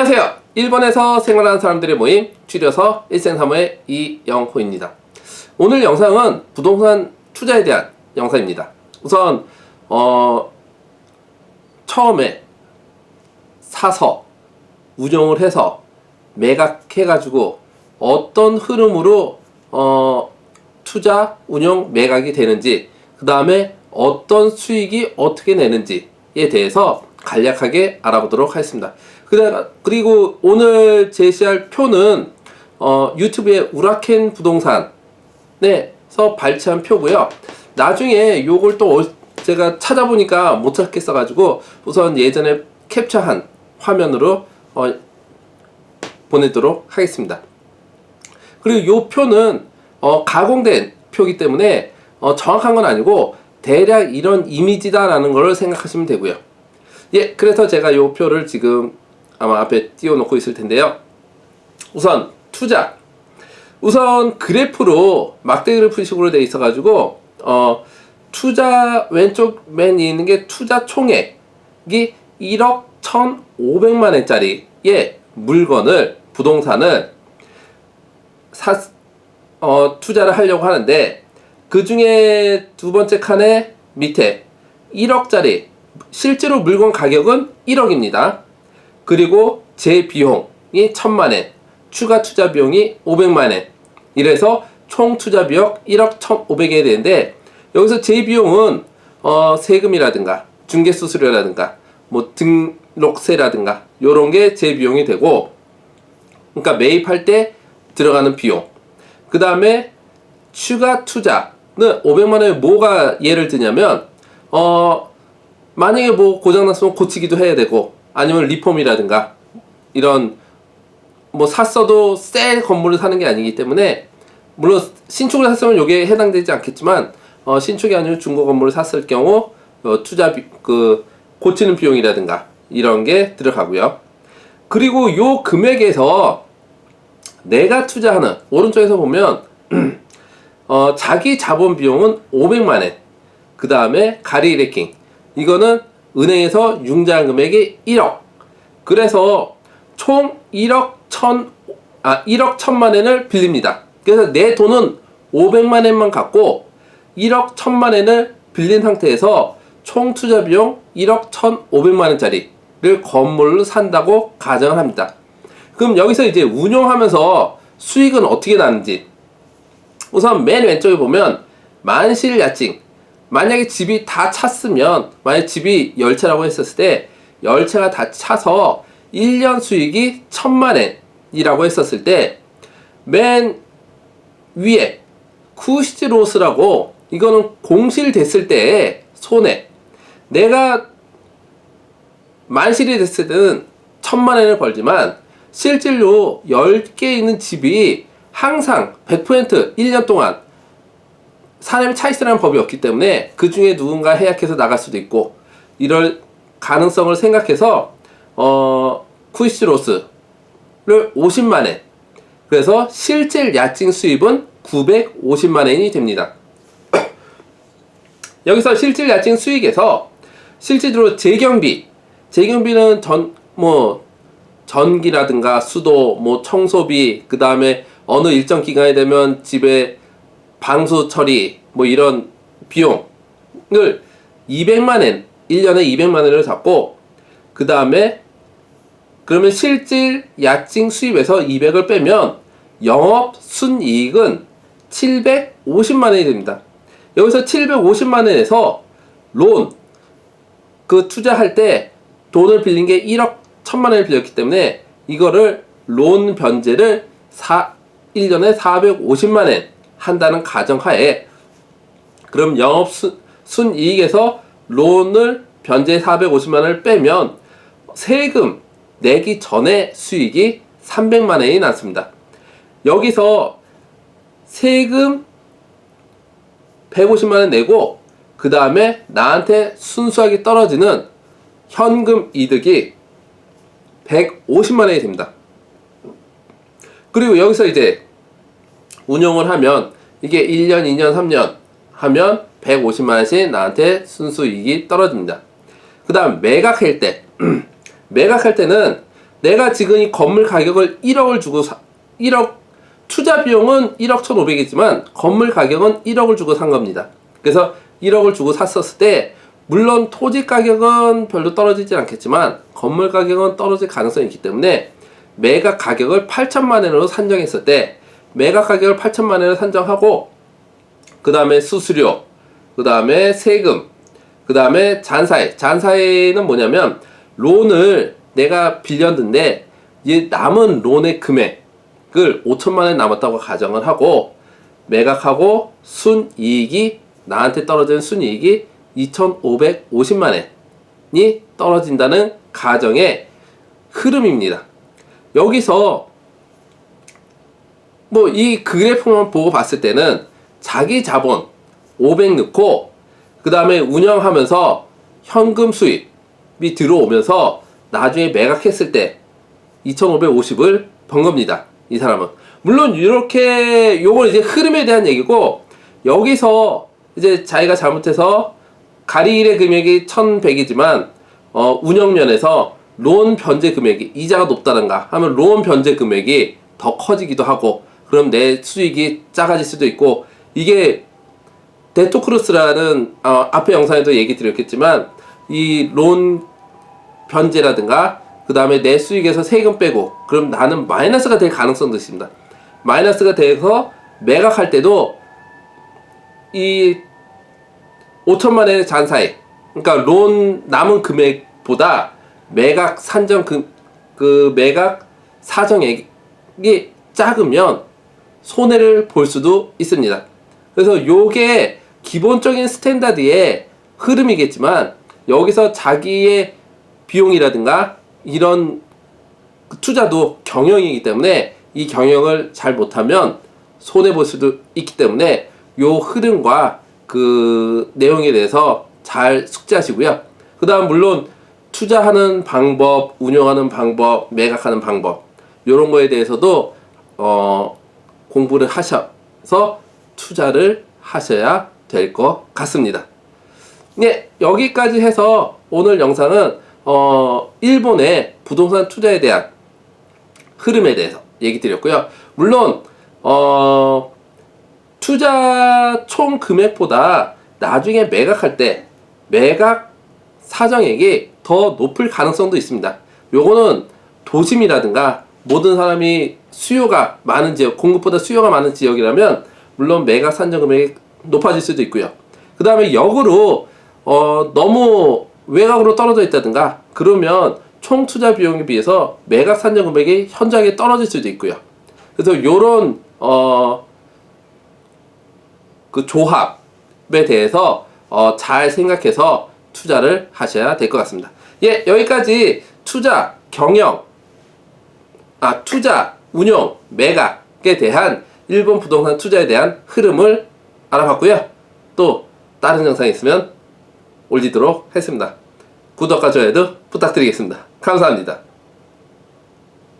안녕하세요. 일본에서 생활하는 사람들의 모임 줄여서 일생사무의 이영호입니다. 오늘 영상은 부동산 투자에 대한 영상입니다. 우선 어, 처음에 사서 운영을 해서 매각해 가지고 어떤 흐름으로 어, 투자, 운영, 매각이 되는지 그 다음에 어떤 수익이 어떻게 내는지에 대해서 간략하게 알아보도록 하겠습니다. 그리고 오늘 제시할 표는 어, 유튜브의 우라켄 부동산에서 발췌한 표고요. 나중에 요걸 또 어- 제가 찾아보니까 못 찾겠어 가지고 우선 예전에 캡처한 화면으로 어, 보내도록 하겠습니다. 그리고 요 표는 어, 가공된 표이기 때문에 어, 정확한 건 아니고 대략 이런 이미지다라는 걸 생각하시면 되고요. 예, 그래서 제가 요 표를 지금 아마 앞에 띄워놓고 있을 텐데요. 우선 투자. 우선 그래프로 막대 그래프식으로 되어 있어가지고 어, 투자 왼쪽 맨 있는 게 투자 총액이 1억 1,500만 원짜리의 물건을 부동산을 사, 어, 투자를 하려고 하는데 그 중에 두 번째 칸에 밑에 1억짜리 실제로 물건 가격은 1억입니다. 그리고 제 비용이 1000만 원, 추가 투자 비용이 500만 원. 이래서 총 투자 비용 1억 1,500에 되는데 여기서 제 비용은 어, 세금이라든가 중개 수수료라든가 뭐 등록세라든가 요런 게 제 비용이 되고 그러니까 매입할 때 들어가는 비용. 그 다음에 추가 투자는 500만 원에 뭐가 예를 드냐면 어 만약에 뭐 고장 났으면 고치기도 해야 되고 아니면 리폼이라든가 이런 뭐 샀어도 새 건물을 사는 게 아니기 때문에 물론 신축을 샀으면 요게 해당되지 않겠지만 어 신축이 아니고 중고 건물을 샀을 경우 어 투자 비, 그 고치는 비용이라든가 이런 게 들어가고요. 그리고 요 금액에서 내가 투자하는 오른쪽에서 보면 어, 자기 자본 비용은 500만 원. 그 다음에 가리 레킹. 이거는 은행에서 융자한 금액이 1억. 그래서 총 1억 1천 아 1억 1천만 원을 빌립니다. 그래서 내 돈은 500만 원만 갖고 1억 1천만 원을 빌린 상태에서 총 투자 비용 1억 1,500만 원짜리를 건물을 산다고 가정을 합니다. 그럼 여기서 이제 운용하면서 수익은 어떻게 나는지 우선 맨 왼쪽에 보면 만실 야증 만약에 집이 다 찼으면 만약 집이 열채라고 했었을 때 열채가 다 차서 1년 수익이 천만 원이라고 했었을 때 맨 위에 쿠시로스라고 이거는 공실됐을 때의 손해. 내가 만실이 됐을 때는 천만 원을 벌지만 실질로 10개 있는 집이 항상 100% 1년 동안 사람이 차 있으라는 법이 없기 때문에 그 중에 누군가 해약해서 나갈 수도 있고 이럴 가능성을 생각해서 어 쿠이시로스를 50만 원 그래서 실질 야증 수입은 950만 원이 됩니다. 여기서 실질 야증 수익에서 실질적으로 재경비 재경비는 전 뭐 전기라든가 수도 뭐 청소비 그 다음에 어느 일정 기간이 되면 집에 방수 처리 뭐 이런 비용을 200만 원 1년에 200만 원을 잡고 그 다음에 그러면 실질 야증 수입에서 200을 빼면 영업 순이익은 750만 원이 됩니다. 여기서 750만 원에서 론 그 투자할 때 돈을 빌린 게 1억 1000만 원을 빌렸기 때문에 이거를 론 변제를 4, 1년에 450만 원 한다는 가정하에 그럼 영업 순, 순이익에서 론을 변제 450만 원을 빼면 세금 내기 전에 수익이 300만 원이 났습니다. 여기서 세금 150만 원 내고 그 다음에 나한테 순수하게 떨어지는 현금 이득이 150만 원이 됩니다. 그리고 여기서 이제 운용을 하면 이게 1년, 2년, 3년 하면 150만 원씩 나한테 순수 이익이 떨어집니다. 그 다음 매각할 때 매각할 때는 내가 지금 이 건물 가격을 1억을 주고 사, 1억 투자 비용은 1억 1,500이지만 건물 가격은 1억을 주고 산 겁니다. 그래서 1억을 주고 샀었을 때 물론 토지 가격은 별로 떨어지지 않겠지만 건물 가격은 떨어질 가능성이 있기 때문에 매각 가격을 8천만 원으로 산정했을 때 매각 가격을 8천만 원으로 산정하고 그 다음에 수수료, 그 다음에 세금, 그 다음에 잔사회. 잔사회는 뭐냐면 론을 내가 빌렸는데 이 남은 론의 금액을 5천만 원 남았다고 가정을 하고 매각하고 순이익이 나한테 떨어지는 순이익이 2,550만 원이 떨어진다는 가정의 흐름입니다. 여기서 뭐 이 그래프만 보고 봤을 때는 자기 자본 500 넣고 그 다음에 운영하면서 현금 수입이 들어오면서 나중에 매각했을 때 2,550을 번 겁니다. 이 사람은. 물론 이렇게 요건 이제 흐름에 대한 얘기고 여기서 이제 자기가 잘못해서 가리일의 금액이 1,100이지만 어, 운영면에서 론 변제 금액이 이자가 높다든가 하면 론 변제 금액이 더 커지기도 하고 그럼 내 수익이 작아질 수도 있고 이게 데토크루스라는 어, 앞에 영상에도 얘기 드렸겠지만 이 론 변제라든가 그 다음에 내 수익에서 세금 빼고 그럼 나는 마이너스가 될 가능성도 있습니다. 마이너스가 돼서 매각할 때도 이 5천만 원의 잔사액 그러니까 론 남은 금액보다 매각 산정 그, 그 매각 사정액이 작으면 손해를 볼 수도 있습니다. 그래서 요게 기본적인 스탠다드의 흐름이겠지만 여기서 자기의 비용이라든가 이런 투자도 경영이기 때문에 이 경영을 잘 못하면 손해 볼 수도 있기 때문에 요 흐름과 그 내용에 대해서 잘 숙지하시고요. 그 다음 물론 투자하는 방법, 운영하는 방법, 매각하는 방법 이런 거에 대해서도 어, 공부를 하셔서 투자를 하셔야 될 것 같습니다. 네, 여기까지 해서 오늘 영상은 어, 일본의 부동산 투자에 대한 흐름에 대해서 얘기 드렸고요. 물론 어, 투자 총 금액보다 나중에 매각할 때 매각 사정액이 더 높을 가능성도 있습니다. 요거는 도심이라든가 모든 사람이 수요가 많은 지역, 공급보다 수요가 많은 지역이라면 물론 매각 산정 금액이 높아질 수도 있고요. 그 다음에 역으로 어, 너무 외곽으로 떨어져 있다든가 그러면 총 투자 비용에 비해서 매각 산정 금액이 현저하게 떨어질 수도 있고요. 그래서 요런 어, 그 조합에 대해서 어, 잘 생각해서 투자를 하셔야 될 것 같습니다. 예, 여기까지 투자, 경영, 아, 투자, 운용, 매각에 대한 일본 부동산 투자에 대한 흐름을 알아봤고요. 또 다른 영상이 있으면 올리도록 하겠습니다. 구독과 좋아요도 부탁드리겠습니다. 감사합니다.